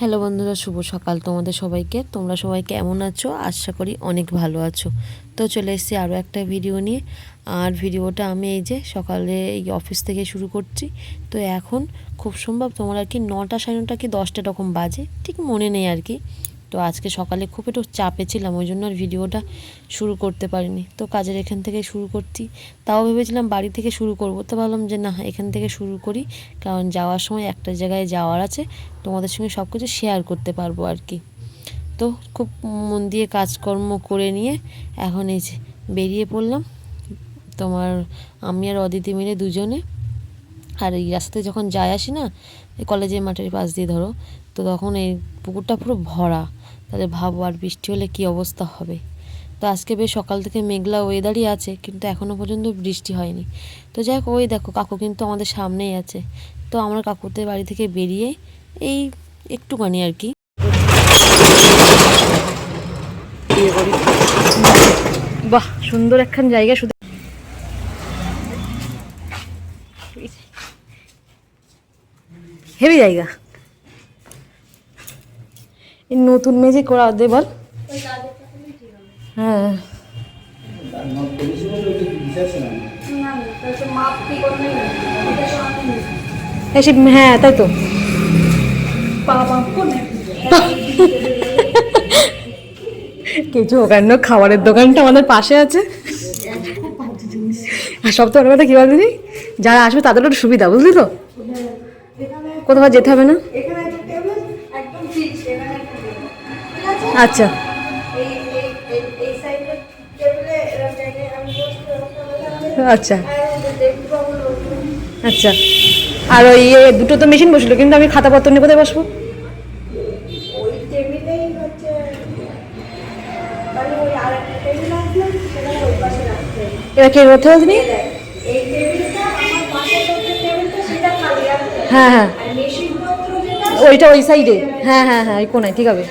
Hello বন্ধুরা, শুভ সকাল তোমাদের সবাইকে। তোমরা সবাই কেমন আছো? আশা করি অনেক ভালো আছো। তো চলে এসেছি আরও একটা ভিডিও নিয়ে। আর ভিডিওটা আমি এই যে সকালে এই অফিস থেকে শুরু করছি। তো এখন খুব সম্ভব তোমার আর কি নটা সাড়ে নটা কি দশটা রকম বাজে। ঠিক মনে নেই আর কি। তো আজকে সকালে খুব একটু চাপে ছিলাম, ওই জন্য আর ভিডিওটা শুরু করতে পারিনি। তো কাজের এখান থেকে শুরু করছি। তাও ভেবেছিলাম বাড়ি থেকে শুরু করব, তো ভাবলাম যে না, এখান থেকে শুরু করি। কারণ যাওয়ার সময় একটা জায়গায় যাওয়ার আছে, তোমাদের সঙ্গে সব কিছু শেয়ার করতে পারব আর কি। তো খুব মন দিয়ে কাজকর্ম করে নিয়ে এখন এই যে বেরিয়ে পড়লাম। তোমার আমি আর অদিতি মিলে দুজনে। আর এই রাস্তায় যখন যাই আসি না কলেজের মাঠের পাশ দিয়ে ধরো, তো তখন এই পুকুরটা পুরো ভরা। তাহলে ভাবো আর বৃষ্টি হলে কি অবস্থা হবে। তো আজকে বেশ সকাল থেকে মেঘলা ওয়েদারই আছে, কিন্তু এখনও পর্যন্ত বৃষ্টি হয়নি। তো যাই হোক, ওই দেখো, কাকু কিন্তু আমাদের সামনেই আছে। তো আমরা কাকুদের বাড়ি থেকে বেরিয়ে এই একটুখানি আর কি। বাহ, সুন্দর একখান জায়গা, শুধু হেভি জায়গা। এই নতুন মেঝে করা দে বল। হ্যাঁ। হ্যাঁ তাই তো। কিছু ওখানে খাবারের দোকানটা আমাদের পাশে আছে। আর সব তো কথা কি বল দিদি? যারা আসবে তাদের একটু সুবিধা, বুঝলি তো? কোথাও যেতে হবে না? আচ্ছা। আচ্ছা। আচ্ছা। আর ওই দুটো তো মেশিন বসল কিন্তু আমি খাতাপত্র নিয়ে কোথায় বসবো? মানে। এবার কে হবে তুমি দেখ, ওইটা ওই সাইডে হ্যাঁ হ্যাঁ হ্যাঁ ওই কোনায় ঠিক হবে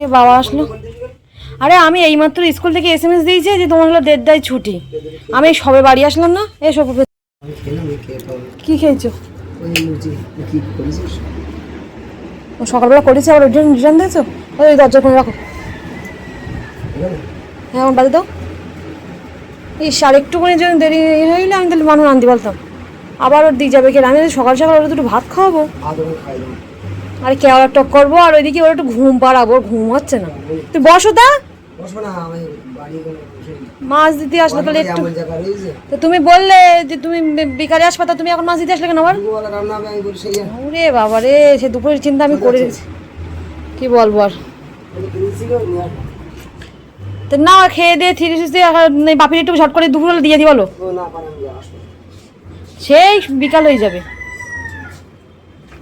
এ বাবা আসলো। আরে আমি এইমাত্র স্কুল থেকে এস এম এস দিয়েছি যে তোমার হলো দেড়টায় ছুটি। আমি সবে বাড়ি আসলাম না এসো। আমি খেলাম এই খেয়ে পাবো কি খেয়েছো? ওই মুরগি কি করেছিস? ও সকালবেলা করেছি আবার রিটার্ন রিটার্ন দিয়েছ? ওই দরজা করে রাখো। এখানে হ্যাঁ আমার বাড়ি দাও। এই আর একটুখানি যদি দেরি হয়ে গেলে আমি তাহলে মানুষ আনতে বলতাম। আবার ওর দিয়ে যাবে কি আমি সকাল সকাল ওরা দুটো ভাত খাওয়াবো। আর কেওয়ার টক করব আর ওইদিকে ওর একটু ঘুম পাড়াবো ঘুম হচ্ছে না। তুই বসো তা। মাছ দিতে আসলে তাহলে একটু তো তুমি বললে যে তুমি বিকালে আসবে তা তুমি এখন মাছ দিতে আসলে কেন আবার? ওরে বাবা রে সে দুপুরের চিন্তা আমি করে কি বলব আর। তো না খেয়ে দিয়ে থ্রি সিক্সটি বাপির একটু ঝট করে দুপুরবেলা দিয়ে দিই বলো। সেই বিকাল হয়ে যাবে।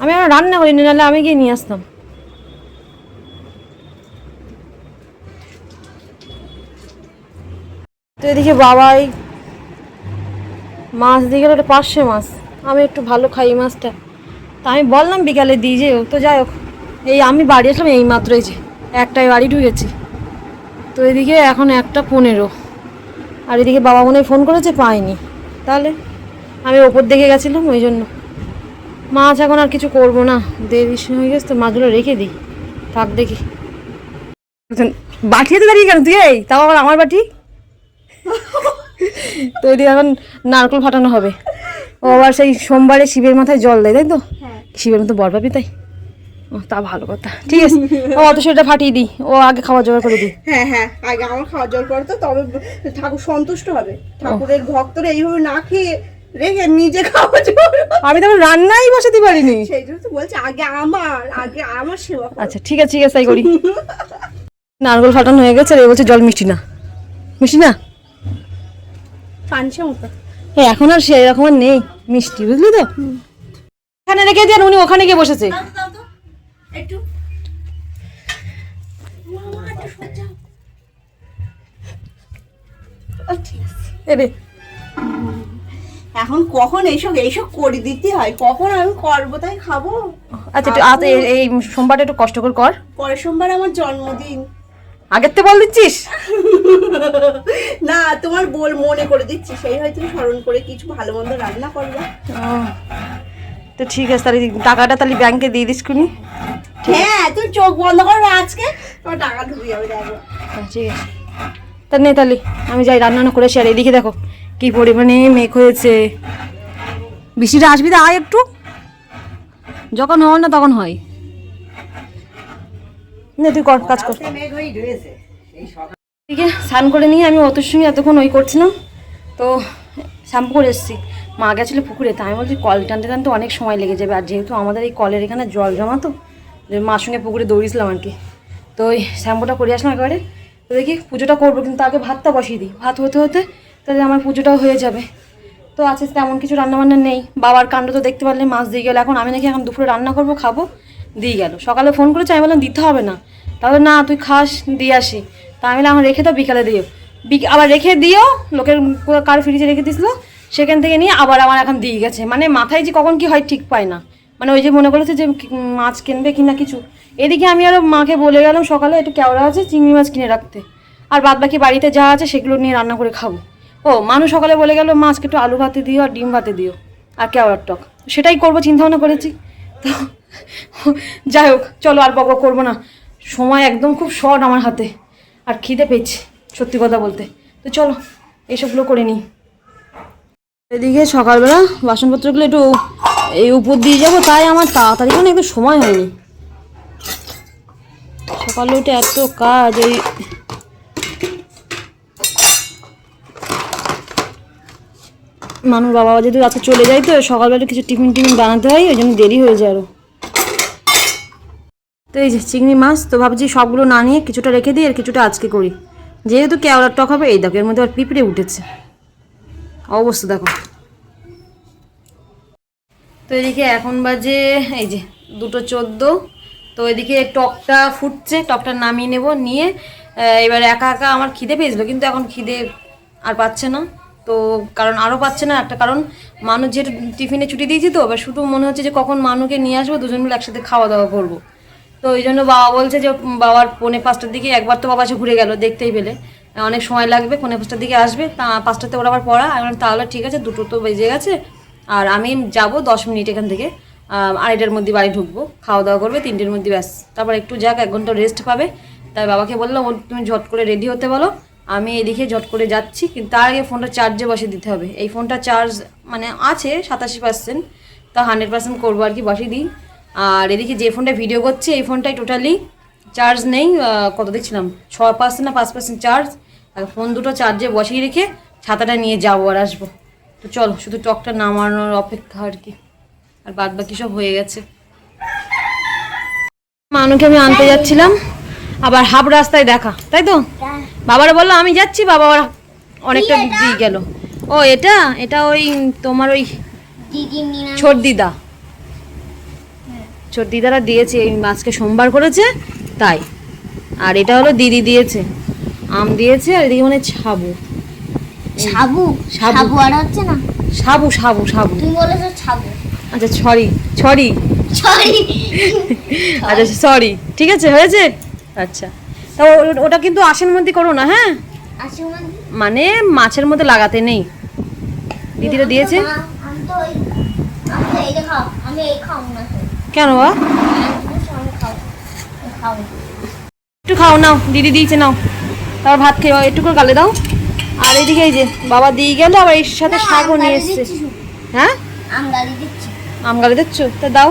আমি আমার রান্না করিনি নাহলে আমি গিয়ে নিয়ে আসতাম। তো এদিকে বাবাই মাছ দিয়ে গেলে ওটা পাঁচশো মাছ। আমি একটু ভালো খাই এই মাছটা। তা আমি বললাম বিকালে দিয়ে যেও। তো যাই হোক, এই আমি বাড়ি আসলাম এই মাত্রই যে, একটাই বাড়ি ঢুকেছি। তো এদিকে এখন একটা পনেরো। আর এদিকে বাবা মনে ফোন করেছে, পাইনি। তাহলে আমি ওপর দিকে গেছিলাম, ওই জন্য। মাছ এখন আর কিছু করব না। দেরি হয়ে গেছে, তো মাছগুলো রেখে দিই। থাক দেখি। বাটিতে দাঁড়িয়ে কেন তুই এই? তাও আবার আমার বাটি? তো এদিকে এখন নারকেল ফাটানো হবে। ও আবার সেই সোমবারে শিবের মাথায় জল দেয় তাই তো? শিবের মতো বর পাবি তাই? ও তা ভালো কথা। ঠিক আছে। ও অত সেটা ফাটিয়ে দিই। ও আগে খাওয়া জোগাড় করে দিই। হ্যাঁ হ্যাঁ আগে আমার খাওয়া জল করে তো তবে ঠাকুর সন্তুষ্ট হবে। ঠাকুরের ভক্তরা এইভাবে না খেয়ে রেখে নিজে খাওয়া জল আমি তো রান্নাই বসাতে পারিনি। সেই জন্য তো বলছে আগে আমার আগে আমার সেবা আচ্ছা ঠিক আছে ঠিক আছে তাই করি। নারকেল ফাটানো হয়ে গেছে আর এ বলছে জল মিষ্টি না। মিষ্টি না? পানসে মতো হ্যাঁ এখন আর সে এরকম আর নেই। মিষ্টি বুঝলি তো? এখানে রেখে দিয়ে আর উনি ওখানে গিয়ে বসেছে। একটু। এরে এখন কখন এইসব এইসব করে দিতে হয়? কখন আমি করব তাই খাব? আচ্ছা একটু এই সোমবারটা একটু কষ্ট করে কর। পরের সোমবার আমার জন্মদিন। আগের তো বল দিচ্ছিস? না তোমার বল মনে করে দিচ্ছি সেই হয়তো স্মরণ করে কিছু ভালো মন্দ রান্না করবে তো ঠিক আছে তাহলে টাকাটা তাহলে ব্যাংকে দিয়ে দিস কুনি হ্যাঁ তুই চোখ বন্ধ করবে আজকে তোমার টাকা ঢুকে যাবে দেখো। হ্যাঁ, ঠিক আছে। তা নে তাহলে আমি যাই রান্না বান্না করে আর এদিকে দেখো কি পরিমাণে মেঘ হয়েছে। বৃষ্টিটা আসবি তো আয় একটু। যখন হয় না তখন হয়। নে, তুই কাজ স্নান করে নিয়ে আমি অত সঙ্গে এতক্ষণ ওই করছিলাম, তো শ্যাম্পু করে এসেছি। মা গেছিল পুকুরে, তা আমি বলছি কল টানতে টানতে অনেক সময় লেগে যাবে, আর যেহেতু আমাদের এই কলের এখানে জল জমা তো মার সঙ্গে পুকুরে দৌড়িয়েছিলাম আর কি। তো ওই শ্যাম্পুটা করে আসলাম একেবারে, তো দেখি পুজোটা করব, কিন্তু আগে ভাতটা বসিয়ে দিই। ভাত হতে হতে তাহলে আমার পুজোটাও হয়ে যাবে। তো আছে তেমন কিছু রান্নাবান্না নেই, বাবার কাণ্ড তো দেখতে পারলে মাছ দিয়ে গেল, এখন আমি নাকি এখন দুপুরে রান্না করব, খাব। দিয়ে গেল। সকালে ফোন করেছে, আমি বললাম, দিতে হবে না। তাহলে না, তুই খাস, দিয়ে আসি। তা আমি বললাম রেখে দাও, বিকালে দিও। আবার রেখে দিও, লোকের কার ফ্রিজে রেখে দিছিল সেখান থেকে নিয়ে আবার আমার এখন দিয়ে গেছে। মানে মাথায় যে কখন কি হয় ঠিক পায় না। মানে ওই যে মনে করেছে যে মাছ কিনবে কি না কিছু। এদিকে আমি আরও মাকে বলে গেলাম সকালে, একটু কেওড়া আছে, চিংড়ি মাছ কিনে রাখতে। আর বাদ বাকি বাড়িতে যা আছে, সেগুলো নিয়ে রান্না করে খাব। ও, মানুষ সকালে বলে গেল, মাছকে একটু আলু ভাতে দিও আর ডিম ভাতে দিও, আর কেওড়ার টক। সেটাই করব চিন্তা ভাবনা করেছি। তো যাই হোক, চলো আর বক বক করব না। সময় একদম খুব শর্ট আমার হাতে। আর খিদে পেয়েছি, সত্যি কথা বলতে। তো চলো এইসবগুলো করে নিই। এদিকে সকালবেলা বাসনপত্রগুলো একটু এই উপর দিয়ে যাব, তাই আমার তাড়াতাড়ি মানে একটু সময় হয়নি। সকালে উঠে এত কাজ ওই মানুষ বাবা যদি রাতে চলে যায় তো, সকালবেলা কিছু টিফিন টিফিন বানাতে হয়, ওই জন্য দেরি হয়ে যায় আরও তো এই যে চিংড়ি মাছ, তো ভাবছি সবগুলো না নিয়ে কিছুটা রেখে দিই আর কিছুটা আজকে করি। যেহেতু কেওড়ার টক হবে, এই দেখো, এর মধ্যে আর পিঁপড়ে উঠেছে। অবস্থা দেখো। তো এদিকে এখন বাজে, এই যে দুটো চোদ্দ। তো এদিকে টকটা ফুটছে, টকটা নামিয়ে নেব, নিয়ে এবার একা একা আমার খিদে পেয়েছিল, কিন্তু এখন খিদে আর পাচ্ছে না। তো কারণ আরও পাচ্ছে না, একটা কারণ মানুষ যেহেতু টিফিনে ছুটি দিয়েছি তো, এবার শুধু মনে হচ্ছে যে কখন মানুকে নিয়ে আসব, দুজন মিলে একসাথে খাওয়া দাওয়া করব। তো ওই জন্য বাবা বলছে যে বাবার পৌনে পাঁচটার দিকে একবার তো বাবা এসে ঘুরে গেল, দেখতেই পেলে। অনেক সময় লাগবে, পৌনে পাঁচটার দিকে আসবে, তা পাঁচটাতে ওরা আবার পড়া, আমি তাহলে ঠিক আছে, দুটো তো বেজে গেছে, আর আমি যাব দশ মিনিট এখান থেকে আড়াইটার মধ্যে বাড়ি ঢুকবো, খাওয়া দাওয়া করবে, তিনটের মধ্যে ব্যাস, তারপর একটু যাক, এক ঘণ্টা রেস্ট পাবে। তাই বাবাকে বললাম তুমি ঝট করে রেডি হতে বলো, আমি এদিকে ঝট করে যাচ্ছি, কিন্তু তার আগে ফোনটা চার্জে বসে দিতে হবে। এই ফোনটা চার্জ মানে আছে সাতাশি পার্সেন্ট তা হান্ড্রেড পার্সেন্ট করব আর কি, বসিয়ে দিই। আর এদিকে যে ফোনটা ভিডিও করছে এই ফোনটাই টোটালি চার্জ নেই কত দেখছিলাম? ছ পার্সেন্ট না পাঁচ পার্সেন্ট চার্জ আর ফোন দুটো চার্জে বসিয়ে রেখে ছাতাটা নিয়ে যাব আর আসব। তো চলো শুধু টকটা নামানোর অপেক্ষা আর কি। আর বাদ বাকি সব হয়ে গেছে। মানুকে আমি আনতে যাচ্ছিলাম আবার হাফ রাস্তায় দেখা তাই তো? বাবারা বলল আমি যাচ্ছি বাবা আবার অনেকটা দিয়ে গেল। ও এটা? এটা ওই তোমার ওই ছোট দিদা। ছোট দিদারা দিয়েছে এই মাছকে সোমবার করেছে তাই। আর এটা হলো দিদি দিয়েছে। আম দিয়েছে আর এদিকে মানে ছাবু। ছাবু। ছাবু। আর হচ্ছে না? সাবু সাবু সাবু তুমি বলেছ ছাবু। আচ্ছা সরি সরি সরি আচ্ছা সরি। ঠিক আছে হয়েছে? আচ্ছা। তা ওটা কিন্তু আশের মধ্যে করো না হ্যাঁ? মানে মাছের মধ্যে লাগাতে নেই। দিদিরা দিয়েছে? আমি তো ওই আমি খাও এই খাব না। কেন বা? একটু খাও নাও দিদি দিয়েছে নাও। তারপর ভাত খেয়ে একটু করে গালে দাও। আর এইদিকে এই যে বাবা দিয়ে গেল আবার এর সাথে শাকও নিয়ে এসছে। হ্যাঁ? আম গালে দিচ্ছ? তা দাও।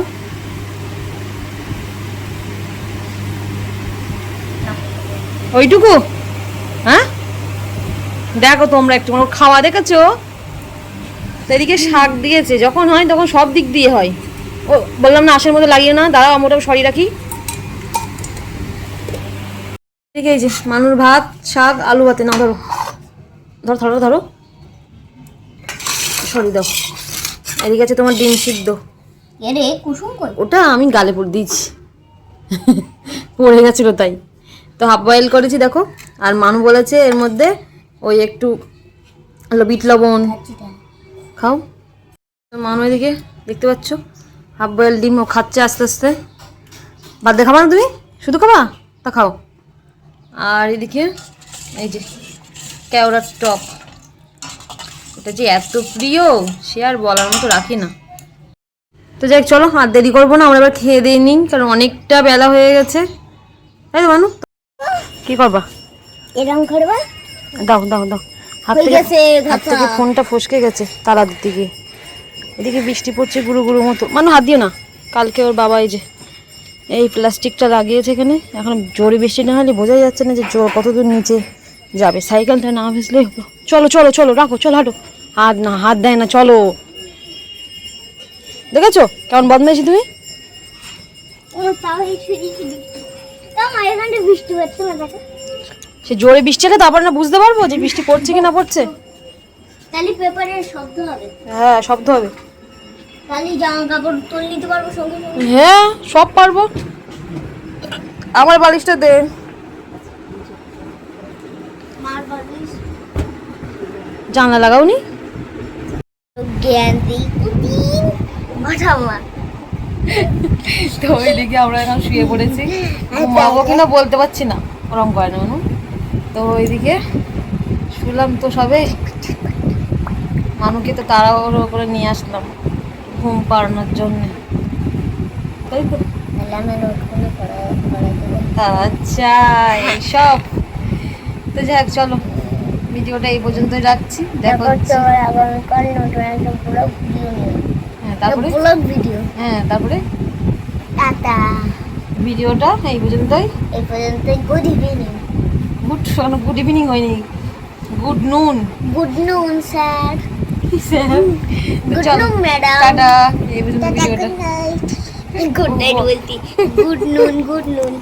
ওইটুকু? হ্যাঁ? দেখো তোমরা একটু খাওয়া দেখেছ? এদিকে শাক দিয়েছে যখন হয় তখন সব দিক দিয়ে হয়। ও বললাম না আশের মধ্যে লাগিয়ে না দাঁড়াও আমি ওটা সরি রাখি। এদিকে এই যে মানুর ভাত শাক আলু ভাতে না ধরো। ধরো ধরো ধরো। সরি দাও। এদিকে আছে তোমার ডিম সিদ্ধ। এরে কুসুম কই? ওটা আমি গালে পড়ে দিয়েছি। পড়ে গেছিল তাই। তো হাফ বয়েল করেছি দেখো। আর মানু বলেছে এর মধ্যে ওই একটু বিট লবণ। তাই। খাও। মানু এদিকে দেখতে পাচ্ছ? হাফ বয়েল ডিম ও খাচ্ছে আস্তে আস্তে। বাদ দিয়ে খাবা না তুমি? শুধু খাবা? তা খাও। আর এদিকে এই যে কেওড়ার টক। এটা যে এত প্রিয় সে আর বলার মতো রাখি না। তো যাই চলো আর দেরি করব না আমরা এবার খেয়ে দিয়ে নিই কারণ অনেকটা বেলা হয়ে গেছে। তাই তো মানু? কি করবা? এরকম করবা? দাও দাও দাও। হাত থেকে গেছে হাত থেকে ফোনটা ফসকে গেছে তারা দিতে গিয়ে। এদিকে বৃষ্টি পড়ছে গুঁড়ো গুঁড়ো মতো। মানে হাত দিও না। কালকে ওর বাবা এই যে এই প্লাস্টিকটা লাগিয়েছে এখানে। এখন জোরে বৃষ্টি না হলে বোঝাই যাচ্ছে না যে জোর কতদূর নিচে যাবে। সাইকেলটা না ভেসলে চলো চলো চলো রাখো চলো হাঁটো। হাত না হাত দেয় না চলো। দেখেছ? কেমন বদমাইছি তুমি? সে জোরে বৃষ্টি হলে তারপর না বুঝতে পারব যে বৃষ্টি পড়ছে কি না পড়ছে। তাহলে পেপারের শব্দ হবে। হ্যাঁ শব্দ হবে। তাহলে জামা কাপড় তুলে নিতে পারব সঙ্গে হ্যাঁ সব পারব। আমার বালিশটা দে। জানলা লাগাওনি? জ্ঞান দিই কুতিন তো ওইদিকে আমরা এখন শুয়ে পড়েছি। ঘুমাবো কিনা বলতে পারছি না। ওরম করে না তো ওইদিকে শুলাম তো সবে। মানুকে তো তাড়াহুড়ো করে নিয়ে আসলাম ঘুম পাড়ানোর জন্যে। তাই তো। আচ্ছা এইসব তো যাই হোক চলো। ভিডিওটা এই পর্যন্তই রাখছি। দেখো হ্যাঁ তারপরে? ভিডিও হ্যাঁ তারপরে? টাটা। ভিডিওটা এই পর্যন্তই। এই পর্যন্ত good evening good good evening হয়নি। Good noon. Good noon sir. Good night বলতি good noon good নুন